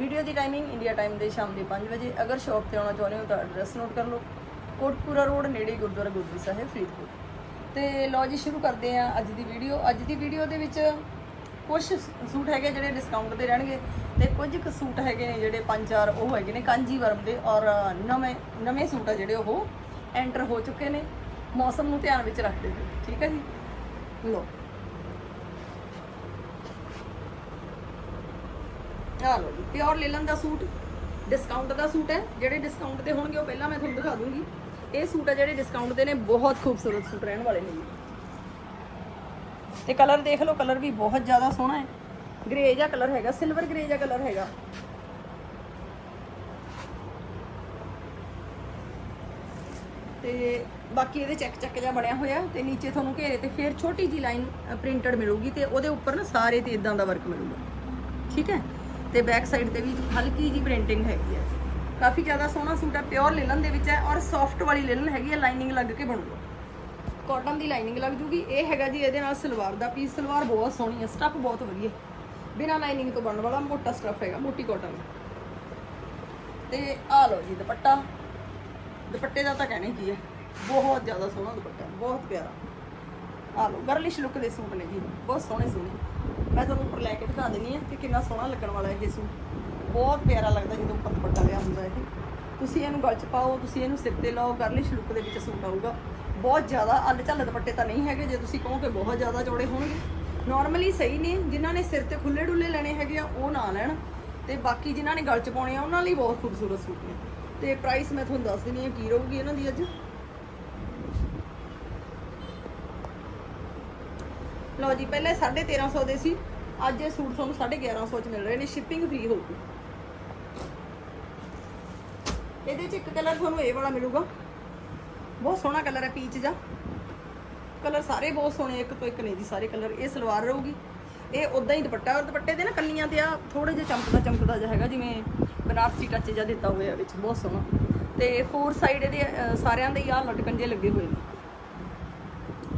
Video ਦੀ timing India time ਦੇ ਸ਼ਾਮ ਦੇ 5 ਵਜੇ। ਅਗਰ ਸ਼ਾਪ ਤੇ ਆਉਣਾ ਚਾਹੁੰਦੇ ਹੋ ਤਾਂ ਐਡਰੈਸ ਨੋਟ ਕਰ ਲਓ। ਕੋਟਪੂਰਾ ਰੋਡ, ਨੇੜੇ ਗੁਰਦੁਆਰਾ ਗੁਰਦੁਆਰਾ ਸਾਹਿਬ, ਫਰੀਦਕੋਟ। ਤੇ ਲਓ ਜੀ, ਸ਼ੁਰੂ ਕਰਦੇ ਹਾਂ ਅੱਜ ਦੀ ਵੀਡੀਓ। ਅੱਜ ਦੀ ਵੀਡੀਓ ਦੇ ਵਿੱਚ ਕੁਝ ਸੂਟ ਹੈਗੇ ਜਿਹੜੇ ਡਿਸਕਾਊਂਟ ਤੇ ਰਹਿਣਗੇ ਤੇ ਕੁਝ ਕੁ ਸੂਟ ਹੈਗੇ ਨੇ ਜਿਹੜੇ ਪੰਜ ਚਾਰ ਉਹ ਹੈਗੇ ਨੇ ਕਾਂਜੀਵਰਮ ਦੇ। ਔਰ ਨਵੇਂ ਨਵੇਂ ਸੂਟ ਆ ਜਿਹੜੇ ਉਹ ਐਂਟਰ ਹੋ ਚੁੱਕੇ ਨੇ। ਮੌਸਮ ਨੂੰ ਧਿਆਨ ਵਿੱਚ ਰੱਖਦੇ ਹੋਏ। ਠੀਕ ਹੈ ਜੀ? ਲੋ ਆ ਲੋ ਜੀ। ਪਿਓਰ ਲੇਲਨ ਦਾ ਸੂਟ ਡਿਸਕਾਊਂਟ ਦਾ ਸੂਟ ਹੈ। ਜਿਹੜੇ ਡਿਸਕਾਊਂਟ ਤੇ ਹੋਣਗੇ ਉਹ ਪਹਿਲਾਂ ਮੈਂ ਤੁਹਾਨੂੰ ਦਿਖਾ ਦੂੰਗੀ। ਇਹ ਸੂਟ ਹੈ ਜਿਹੜੇ ਡਿਸਕਾਊਂਟ ਦੇ ਨੇ, ਬਹੁਤ ਖੂਬਸੂਰਤ ਸੂਟ ਰਹਿਣ ਵਾਲੇ ਨੇ ਜੀ। ਤੇ ਕਲਰ ਦੇਖ ਲਓ ਕਲਰ ਵੀ ਬਹੁਤ ਜ਼ਿਆਦਾ ਸੋਹਣਾ ਹੈ। ਗ੍ਰੇ ਜਿਹਾ ਕਲਰ ਹੈਗਾ ਸਿਲਵਰ ਗ੍ਰੇ ਜਿਹਾ ਕਲਰ ਹੈਗਾ। ਤੇ ਬਾਕੀ ਇਹਦੇ ਚੈੱਕ ਚੱਕ ਜਿਹਾ ਬਣਿਆ ਹੋਇਆ ਤੇ ਨੀਚੇ ਤੁਹਾਨੂੰ ਘੇਰੇ ਤੇ ਫਿਰ ਛੋਟੀ ਜੀ ਲਾਈਨ ਪ੍ਰਿੰਟਡ ਮਿਲੂਗੀ ਤੇ ਉਹਦੇ ਉੱਪਰ ਨਾ ਸਾਰੇ ਤੇ ਇਦਾਂ ਦਾ ਵਰਕ ਮਿਲੂਗਾ। ਠੀਕ ਹੈ? ਤੇ ਬੈਕ ਸਾਈਡ ਤੇ ਵੀ ਹਲਕੀ ਜੀ ਪ੍ਰਿੰਟਿੰਗ ਹੈਗੀ ਹੈ। ਕਾਫੀ ਜ਼ਿਆਦਾ ਸੋਹਣਾ ਸੂਟ ਹੈ ਪਿਓਰ ਲਿਲਨ ਦੇ ਵਿੱਚ ਹੈ ਔਰ ਸੌਫਟ ਵਾਲੀ ਲਿਲਨ ਹੈਗੀ ਹੈ ਲਾਈਨਿੰਗ ਲੱਗ ਕੇ ਬਣੂਗਾ। ਕਾਟਨ ਦੀ ਲਾਈਨਿੰਗ ਲੱਗ ਜੂਗੀ। ਇਹ ਹੈਗਾ ਜੀ ਇਹਦੇ ਨਾਲ ਸਲਵਾਰ ਦਾ ਪੀਸ ਸਲਵਾਰ ਬਹੁਤ ਸੋਹਣੀ ਹੈ ਸਟੱਫ ਬਹੁਤ ਵਧੀਆ ਬਿਨਾ ਲਾਈਨਿੰਗ ਤੋਂ ਬਣਨ ਵਾਲਾ ਮੋਟਾ ਸਟੱਫ ਹੈਗਾ, ਮੋਟੀ ਕਾਟਨ ਤੇ ਆ ਲਓ ਜੀ ਦੁਪੱਟਾ। ਦੁਪੱਟੇ ਦਾ ਤਾਂ ਕਹਿਣੇ ਕੀ ਹੈ, ਬਹੁਤ ਜ਼ਿਆਦਾ ਸੋਹਣਾ ਦੁਪੱਟਾ, ਬਹੁਤ ਪਿਆਰਾ। ਆ ਲਓ ਗਰਲਿਸ਼ ਲੁੱਕ ਦੇ ਸੂਟ ਨੇ ਜੀ। ਬਹੁਤ ਸੋਹਣੇ ਸੋਹਣੇ ਮੈਂ ਤੁਹਾਨੂੰ ਉੱਪਰ ਲੈ ਕੇ ਦਿਖਾ ਦਿੰਦੀ ਆ ਕਿ ਕਿੰਨਾ ਸੋਹਣਾ ਲੱਗਣ ਵਾਲਾ ਹੈ ਇਹ ਸੂਟ। ਬਹੁਤ ਪਿਆਰਾ ਲੱਗਦਾ ਜਦੋਂ ਉੱਪਰ ਦੁਪੱਟਾ ਲਿਆ ਹੁੰਦਾ ਇਹ। ਤੁਸੀਂ ਇਹਨੂੰ ਗਲ 'ਚ ਪਾਓ, ਤੁਸੀਂ ਇਹਨੂੰ ਸਿਰ ਤੇ ਲਾਓ ਗਰਲਿਸ਼ ਲੁੱਕ ਦੇ ਵਿੱਚ ਸੂਟ ਆਊਗਾ। ਬਹੁਤ ਜ਼ਿਆਦਾ ਅੱਲ ਝੱਲ ਦੁਪੱਟੇ ਤਾਂ ਨਹੀਂ ਹੈਗੇ, ਜੇ ਤੁਸੀਂ ਕਹੋ ਕਿ ਬਹੁਤ ਜ਼ਿਆਦਾ ਜੋੜੇ ਹੋਣਗੇ। ਨਾਰਮਲੀ ਸਹੀ ਨੇ, ਜਿਨ੍ਹਾਂ ਨੇ ਸਿਰ ਤੇ ਖੁੱਲੇ ਡੁੱਲੇ ਲੈਣੇ ਹੈਗੇ ਆ, ਉਹ ਨਾ ਲੈਣ। ਤੇ ਬਾਕੀ ਜਿਨ੍ਹਾਂ ਨੇ ਗਲ 'ਚ ਪਾਉਣੇ ਆ, ਉਹਨਾਂ ਲਈ ਬਹੁਤ ਖੂਬਸੂਰਤ ਸੂਟ ਨੇ। ਤੇ ਪ੍ਰਾਈਸ ਮੈਂ ਤੁਹਾਨੂੰ ਦੱਸ ਦਿੰਨੀ ਆ ਕੀ ਰਹੂਗੀ ਇਹਨਾਂ ਦੀ ਅੱਜ। ਲਓ ਜੀ, ਪਹਿਲੇ 1350 ਦੇ ਸੀ। ਅੱਜ ਇਹ ਸੂਟ ਤੁਹਾਨੂੰ 1150 ਚ ਮਿਲ ਰਹੇ ਨੇ ਸ਼ਿਪਿੰਗ ਫ੍ਰੀ ਹੋਊਗੀ। ਇਹਦੇ ਚ ਇੱਕ ਕਲਰ ਤੁਹਾਨੂੰ ਇਹ ਵਾਲਾ ਮਿਲੂਗਾ। ਬਹੁਤ ਸੋਹਣਾ ਕਲਰ ਹੈ ਪੀਚ ਜਾ ਕਲਰ ਸਾਰੇ ਬਹੁਤ ਸੋਹਣੇ ਇੱਕ ਤੋਂ ਇੱਕ ਨੇ ਜੀ, ਸਾਰੇ ਕਲਰ ਇਹ ਸਲਵਾਰ ਰਹੂਗੀ। ਇਹ ਉਦਾਂ ਹੀ ਦੁਪੱਟਾ, ਔਰ ਦੁਪੱਟੇ ਦੇ ਨਾ ਕੱਲੀਆਂ ਤੇ ਆ ਥੋੜੇ ਜਿਹਾ ਚਮਕਦਾ ਚਮਕਦਾ ਜਿਹਾ ਹੈਗਾ, ਜਿਵੇਂ ਬਨਾਰਸੀ ਟੱਚ ਜਿਹਾ ਦਿੱਤਾ ਹੋਇਆ ਵਿੱਚ, ਬਹੁਤ ਸੋਹਣਾ। ਤੇ ਫੋਰ ਸਾਈਡ ਇਹਦੇ ਸਾਰਿਆਂ ਦੇ ਆ, ਲਟਕਣ ਜਿਹੇ ਲੱਗੇ ਹੋਏ ਨੇ।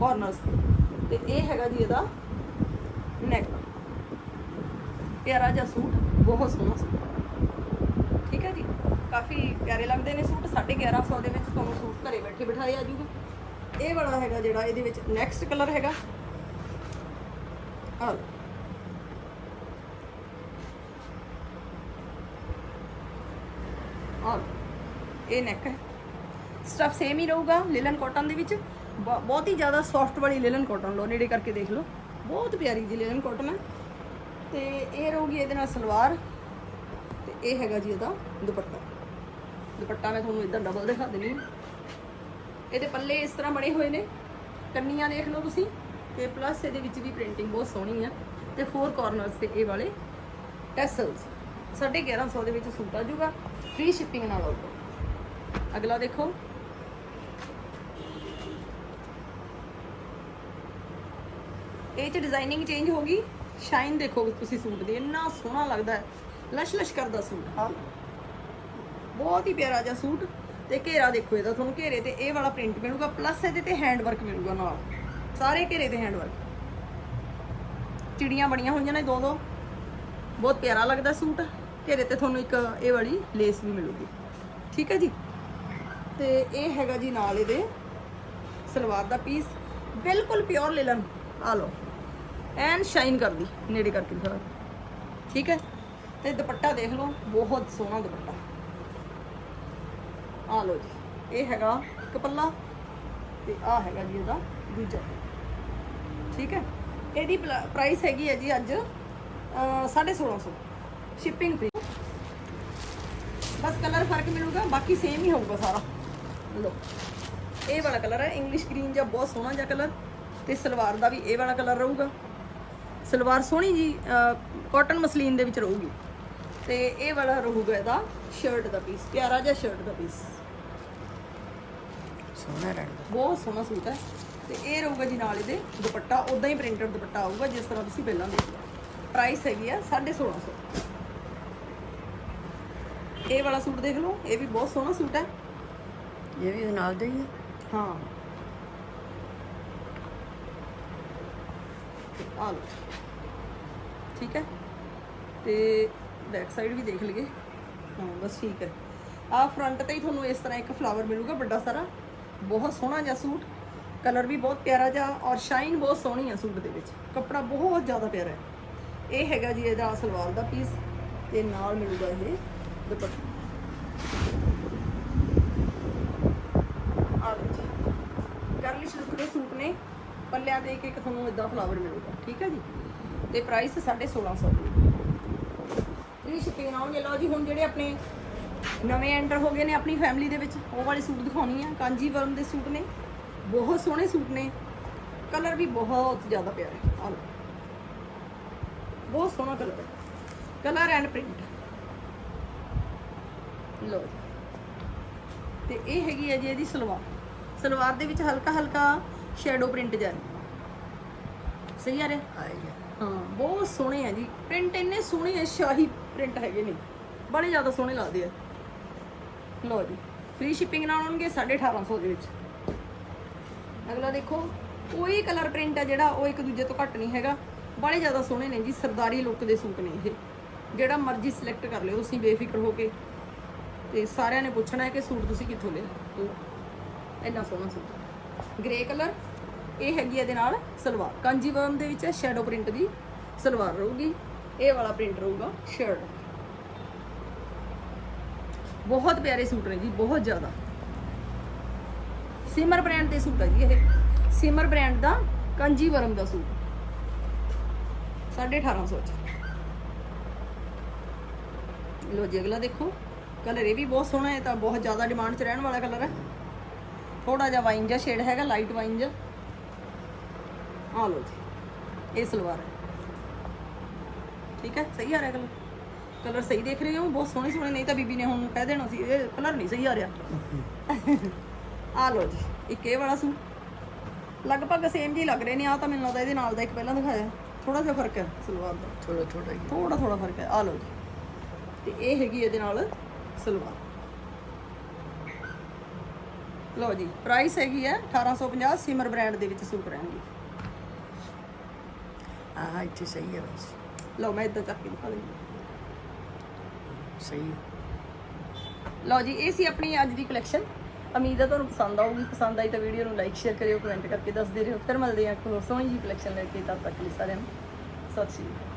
ਕਾਰਨਰਸ ਤੇ ਇਹ ਹੈਗਾ ਜੀ ਇਹਦਾ ਨੈਕ ਪਿਆਰਾ ਜਿਹਾ ਸੂਟ, ਬਹੁਤ ਸੋਹਣਾ ਸੂਟ। ਠੀਕ ਹੈ ਜੀ? ਕਾਫੀ ਪਿਆਰੇ ਲੱਗਦੇ ਨੇ ਸੂਟ 1150 ਦੇ ਵਿੱਚ ਤੁਹਾਨੂੰ ਸੂਟ ਘਰੇ ਬੈਠੇ ਬਿਠਾਏ ਆ ਜੂਗੇ। ਇਹ ਵਾਲਾ ਹੈਗਾ ਜਿਹੜਾ, ਇਹਦੇ ਵਿੱਚ ਨੈਕਸਟ ਕਲਰ ਹੈਗਾ। ਆ ਆ ਇਹ ਨੈਕ ਹੈ। ਸਟਫ ਸੇਮ ਹੀ ਰਹੂਗਾ, ਲਿਲਨ ਕਾਟਨ ਦੇ ਵਿੱਚ। ਬ- ਬਹੁਤ ਹੀ ਜ਼ਿਆਦਾ ਸੌਫਟ ਵਾਲੀ ਲਿਲਨ ਕਾਟਨ ਲਓ, ਨੇੜੇ ਕਰਕੇ ਦੇਖ ਲਓ। ਬਹੁਤ ਪਿਆਰੀ ਜੀ ਲਿਲਨ ਕਾਟਨ ਹੈ। ਤੇ ਇਹ ਰਹੂਗੀ ਇਹਦੇ ਨਾਲ ਸਲਵਾਰ, ਤੇ ਇਹ ਹੈਗਾ ਜੀ ਇਹਦਾ ਦੁਪੱਟਾ। ਦੁਪੱਟਾ ਮੈਂ ਤੁਹਾਨੂੰ ਇਦਾਂ ਡਬਲ ਦਿਖਾ ਦਿੰਦੀ ਹਾਂ। ਇਹਦੇ ਪੱਲੇ ਇਸ ਤਰ੍ਹਾਂ ਬਣੇ ਹੋਏ ਨੇ। ਕੰਨੀਆਂ ਦੇਖ ਲਓ ਤੁਸੀਂ, ਤੇ ਪਲੱਸ ਇਹਦੇ ਵਿੱਚ ਵੀ ਪ੍ਰਿੰਟਿੰਗ ਬਹੁਤ ਸੋਹਣੀ ਆ। ਤੇ ਫੋਰ ਕਾਰਨਰਸ ਤੇ ਇਹ ਵਾਲੇ ਟੈਸਲਸ 1150 ਦੇ ਵਿੱਚ ਸੂਟ ਆ ਜਾਊਗਾ। ਫ੍ਰੀ ਸ਼ਿਪਿੰਗ ਨਾਲ ਆਊਗਾ। ਅਗਲਾ ਦੇਖੋ। ਇਹ ਚ ਡਿਜ਼ਾਈਨਿੰਗ ਚੇਂਜ ਹੋ ਗਈ ਸ਼ਾਈਨ ਦੇਖੋ ਤੁਸੀਂ ਸੂਟ ਦੀ, ਇੰਨਾ ਸੋਹਣਾ ਲੱਗਦਾ ਹੈ। ਲਸ਼ ਲਸ਼ ਕਰਦਾ ਸੂਟ, ਹਾਂ। ਬਹੁਤ ਹੀ ਪਿਆਰਾ ਜਿਹਾ ਸੂਟ। ਤੇ ਘੇਰਾ ਦੇਖੋ ਇਹਦਾ ਤੁਹਾਨੂੰ, ਘੇਰੇ ਤੇ ਇਹ ਵਾਲਾ ਪ੍ਰਿੰਟ ਮਿਲੂਗਾ ਪਲੱਸ ਇਹਦੇ ਤੇ ਹੈਂਡ ਵਰਕ ਮਿਲੂਗਾ ਨਾਲ। ਸਾਰੇ ਘੇਰੇ ਤੇ ਹੈਂਡ ਵਰਕ ਚਿੜੀਆਂ ਬਣੀਆਂ ਹੋਈਆਂ ਨੇ ਦੋ ਦੋ ਬਹੁਤ ਪਿਆਰਾ ਲੱਗਦਾ ਸੂਟ। ਘੇਰੇ ਤੇ ਤੁਹਾਨੂੰ ਇੱਕ ਇਹ ਵਾਲੀ ਲੇਸ ਵੀ ਮਿਲੂਗੀ। ਠੀਕ ਹੈ ਜੀ? ਤੇ ਇਹ ਹੈਗਾ ਜੀ ਨਾਲ ਇਹਦੇ ਸਲਵਾਰ ਦਾ ਪੀਸ ਬਿਲਕੁਲ ਪਿਓਰ ਲੈਲਨ ਆ ਲਓ। ਐਨ ਸ਼ਾਈਨ ਕਰਦੀ ਨੇੜੇ ਕਰਕੇ ਦਿਖਾ ਠੀਕ ਹੈ? ਤੇ ਦੁਪੱਟਾ ਦੇਖ ਲਓ ਬਹੁਤ ਸੋਹਣਾ ਦੁਪੱਟਾ। ਆ ਲਓ ਜੀ ਇਹ ਹੈਗਾ ਇੱਕ ਪੱਲਾ ਤੇ ਆ ਹੈਗਾ ਜੀ ਇਹਦਾ ਦੂਜਾ। ਠੀਕ ਹੈ? ਇਹਦੀ ਪ੍ਰਾਈਸ ਹੈਗੀ ਹੈ ਜੀ ਅੱਜ ਅਹ, 1650 ਸ਼ਿਪਿੰਗ ਫ੍ਰੀ ਬਸ ਕਲਰ ਫ਼ਰਕ ਮਿਲੂਗਾ ਬਾਕੀ ਸੇਮ ਹੀ ਹੋਊਗਾ ਸਾਰਾ। ਲੋ ਇਹ ਵਾਲਾ ਕਲਰ ਹੈ ਇੰਗਲਿਸ਼ ਗ੍ਰੀਨ ਜਿਹਾ ਬਹੁਤ ਸੋਹਣਾ ਜਿਹਾ ਕਲਰ ਤੇ ਸਲਵਾਰ ਦਾ ਵੀ ਇਹ ਵਾਲਾ ਕਲਰ ਰਹੂਗਾ। ਸਲਵਾਰ ਸੋਹਣੀ ਜੀ ਕਾਟਨ ਮਸਲੀਨ ਦੇ ਵਿੱਚ ਰਹੂਗੀ। ਤੇ ਇਹ ਵਾਲਾ ਰਹੂਗਾ ਇਹਦਾ ਸ਼ਰਟ ਦਾ ਪੀਸ ਪਿਆਰਾ ਜਿਹਾ ਸ਼ਰਟ ਦਾ ਪੀਸ ਸੋਹਣਾ ਰੰਗ। ਬਹੁਤ ਸੋਹਣਾ ਸੂਟ ਹੈ। ਤੇ ਇਹ ਰਹੂਗਾ ਜੀ ਨਾਲ ਇਹਦੇ ਦੁਪੱਟਾ ਉਦਾਂ ਹੀ ਪ੍ਰਿੰਟਡ ਦੁਪੱਟਾ ਆਊਗਾ ਜਿਸ ਤਰ੍ਹਾਂ ਤੁਸੀਂ ਪਹਿਲਾਂ ਦੇਖਿਆ ਪ੍ਰਾਈਸ ਹੈਗੀ ਆ 1650 ਇਹ ਵਾਲਾ ਸੂਟ ਦੇਖ ਲਓ ਇਹ ਵੀ ਬਹੁਤ ਸੋਹਣਾ ਸੂਟ ਹੈ। ਇਹ ਵੀ ਨਾਲ ਦਾ ਹੀ ਹੈ। ਹਾਂ। ਆ ਲਓ। ਠੀਕ ਹੈ? ਤੇ ਬੈਕ ਸਾਈਡ ਵੀ ਦੇਖ ਲਈਏ। ਹਾਂ, ਬਸ ਠੀਕ ਹੈ। ਆ ਫਰੰਟ ਤੇ ਹੀ ਤੁਹਾਨੂੰ ਇਸ ਤਰ੍ਹਾਂ ਇੱਕ ਫਲਾਵਰ ਮਿਲੂਗਾ ਵੱਡਾ ਸਾਰਾ। ਬਹੁਤ ਸੋਹਣਾ ਜਿਹਾ ਸੂਟ। ਕਲਰ ਵੀ ਬਹੁਤ ਪਿਆਰਾ ਜਿਹਾ ਔਰ ਸ਼ਾਈਨ ਬਹੁਤ ਸੋਹਣੀ ਹੈ ਸੂਟ ਦੇ ਵਿੱਚ। ਕੱਪੜਾ ਬਹੁਤ ਜ਼ਿਆਦਾ ਪਿਆਰਾ ਹੈ। ਇਹ ਹੈਗਾ ਜੀ ਇਹਦਾ ਸਲਵਾਰ ਦਾ ਪੀਸ ਤੇ ਨਾਲ ਮਿਲੂਗਾ ਇਹ ਦੁਪੱਟਾ। ਆ ਲਓ ਦੇ ਸੂਟ ਨੇ। ਪੱਲਿਆ ਦੇ ਕੇ ਇੱਕ ਤੁਹਾਨੂੰ ਇਦਾਂ ਫਲਾਵਰ ਮਿਲੂਗਾ, ਠੀਕ ਹੈ ਜੀ? ਤੇ ਪ੍ਰਾਈਸ 1650 ਇਹ ਸ਼ਿਪਿੰਗ ਆਉਣਗੇ ਲਓ ਜੀ, ਹੁਣ ਜਿਹੜੇ ਆਪਣੇ ਨਵੇਂ ਐਂਟਰ ਹੋ ਗਏ ਨੇ ਆਪਣੀ ਫੈਮਿਲੀ ਦੇ ਵਿੱਚ, ਉਹ ਵਾਲੇ ਸੂਟ ਦਿਖਾਉਣੀ ਆ। ਕਾਂਜੀਵਰਮ ਦੇ ਸੂਟ ਨੇ, ਬਹੁਤ ਸੋਹਣੇ ਸੂਟ ਨੇ। ਕਲਰ ਵੀ ਬਹੁਤ ਜ਼ਿਆਦਾ ਪਿਆਰਾ ਹੈ ਆ ਬਹੁਤ ਸੋਹਣਾ ਕਲਰ ਹੈ। ਕਲਰ ਐਂਡ ਪ੍ਰਿੰਟ ਲਓ ਜੀ। ਤੇ ਇਹ ਹੈਗੀ ਹੈ ਜੀ ਇਹਦੀ ਸਲਵਾਰ। ਸਲਵਾਰ ਦੇ ਵਿੱਚ ਹਲਕਾ ਹਲਕਾ ਸ਼ੈਡੋ ਪ੍ਰਿੰਟ ਜਾ ਸਹੀ ਆ ਰਿਹਾ? ਹੈ। ਹਾਂ ਬਹੁਤ ਸੋਹਣੇ ਆ ਜੀ। ਪ੍ਰਿੰਟ ਇੰਨੇ ਸੋਹਣੇ ਆ ਸ਼ਾਹੀ ਪ੍ਰਿੰਟ ਹੈਗੇ ਨੇ। ਬੜੇ ਜ਼ਿਆਦਾ ਸੋਹਣੇ ਲੱਗਦੇ ਆ। ਲਓ ਜੀ ਫ੍ਰੀ ਸ਼ਿਪਿੰਗ ਨਾਲ ਆਉਣਗੇ 1850 ਦੇ ਵਿੱਚ। ਅਗਲਾ ਦੇਖੋ ਕੋਈ ਕਲਰ ਪ੍ਰਿੰਟ ਆ ਜਿਹੜਾ ਉਹ ਇੱਕ ਦੂਜੇ ਤੋਂ ਘੱਟ ਨਹੀਂ ਹੈਗਾ। ਬੜੇ ਜ਼ਿਆਦਾ ਸੋਹਣੇ ਨੇ ਜੀ ਸਰਦਾਰੀ ਲੁੱਕ ਦੇ ਸੂਟ ਨੇ ਇਹ। ਜਿਹੜਾ ਮਰਜ਼ੀ ਸਿਲੈਕਟ ਕਰ ਲਿਓ ਤੁਸੀਂ ਬੇਫਿਕਰ ਹੋ ਕੇ। ਤੇ ਸਾਰਿਆਂ ਨੇ ਪੁੱਛਣਾ ਹੈ ਕਿ ਸੂਟ ਤੁਸੀਂ ਕਿੱਥੋਂ ਲਿਆ। ਇੰਨਾ ਸੋਹਣਾ ਸੂਟ। ਗ੍ਰੇ ਕਲਰ ਇਹ ਹੈਗੀ ਇਹਦੇ ਨਾਲ ਸਲਵਾਰ। ਕੰਜੀਵਰਮ ਦੇ ਵਿੱਚ ਸ਼ੈਡੋ ਪ੍ਰਿੰਟ ਦੀ ਸਲਵਾਰ ਰਹੂਗੀ। ਇਹ ਵਾਲਾ ਪ੍ਰਿੰਟ ਰਹੂਗਾ ਸ਼ਰਟ ਬਹੁਤ ਪਿਆਰੇ ਸੂਟ ਨੇ ਜੀ, ਬਹੁਤ ਜ਼ਿਆਦਾ। ਸਿਮਰ ਬ੍ਰਾਂਡ ਦੇ ਸੂਟ ਹੈ ਜੀ ਇਹ। ਸਿਮਰ ਬ੍ਰਾਂਡ ਦਾ ਕੰਜੀਵਰਮ ਦਾ ਸੂਟ। 1850 ਚ। ਲੋ ਜੀ, ਅਗਲਾ ਦੇਖੋ। ਕਲਰ ਇਹ ਵੀ ਬਹੁਤ ਸੋਹਣਾ ਹੈ ਤਾਂ ਬਹੁਤ ਜ਼ਿਆਦਾ ਡਿਮਾਂਡ 'ਚ ਰਹਿਣ ਵਾਲਾ ਕਲਰ ਹੈ। ਥੋੜਾ ਜਿਹਾ ਵਾਈਨ ਜਿਹਾ ਸ਼ੇਡ ਹੈਗਾ ਲਾਈਟ ਵਾਈਨ ਜਿਹਾ। ਆ ਲੋ ਜੀ ਇਹ ਸਲਵਾਰ ਹੈ। ਠੀਕ ਹੈ ਸਹੀ ਆ ਰਿਹਾ ਕਲਰ ਕਲਰ ਸਹੀ ਦੇਖ ਰਹੇ ਹੋ? ਬਹੁਤ ਸੋਹਣੇ ਸੋਹਣੇ ਨਹੀਂ ਤਾਂ ਬੀਬੀ ਨੇ ਹੁਣ ਕਹਿ ਦੇਣਾ ਸੀ ਇਹ ਕਲਰ ਨਹੀਂ ਸਹੀ ਆ ਰਿਹਾ। ਆ ਲੋ ਜੀ ਇੱਕ ਇਹ ਵਾਲਾ ਸੂਟ। ਲਗਭਗ ਸੇਮ ਜੀ ਲੱਗ ਰਹੇ ਨੇ ਆ ਤਾਂ ਮੈਨੂੰ ਲੱਗਦਾ ਇਹਦੇ ਨਾਲ ਦਾ ਇੱਕ ਪਹਿਲਾਂ ਦਿਖਾਇਆ। ਥੋੜਾ ਜਿਹਾ ਫ਼ਰਕ ਹੈ ਸਲਵਾਰ ਦਾ। ਥੋੜਾ ਥੋੜਾ ਥੋੜਾ ਥੋੜਾ ਫ਼ਰਕ ਹੈ। ਆ ਲਓ ਜੀ ਤੇ ਇਹ ਹੈਗੀ ਇਹਦੇ ਨਾਲ ਸਲਵਾਰ। ਲਓ ਜੀ ਪ੍ਰਾਈਸ ਹੈਗੀ ਹੈ 1850 ਸਿਮਰ ਬ੍ਰਾਂਡ ਦੇ ਵਿੱਚ ਸੂਟ ਰਹਿਣਗੇ। ਆਹ ਇੱਥੇ ਸਹੀ ਹੈ ਬਸ। ਲਓ ਮੈਂ ਇਦਾਂ ਚੱਕ ਕੇ ਦਿਖਾ ਦਿੰਦੀ ਸਹੀ ਲਓ ਜੀ ਇਹ ਸੀ ਆਪਣੀ ਅੱਜ ਦੀ ਕਲੈਕਸ਼ਨ ਉਮੀਦ ਹੈ ਤੁਹਾਨੂੰ ਪਸੰਦ ਆਊਗੀ। ਪਸੰਦ ਆਈ ਤਾਂ ਵੀਡੀਓ ਨੂੰ ਲਾਈਕ ਸ਼ੇਅਰ ਕਰਿਓ ਕਮੈਂਟ ਕਰਕੇ ਦੱਸਦੇ ਰਹੋ। ਫਿਰ ਮਿਲਦੇ ਹਾਂ ਕੋਈ ਹੋਰ ਸੋਹਣੀ ਜੀ ਕਲੈਕਸ਼ਨ ਲੈ ਕੇ। ਤਦ ਤੱਕ ਲਈ ਸਾਰਿਆਂ ਨੂੰ ਸਤਿ ਸ਼੍ਰੀ ਅਕਾਲ।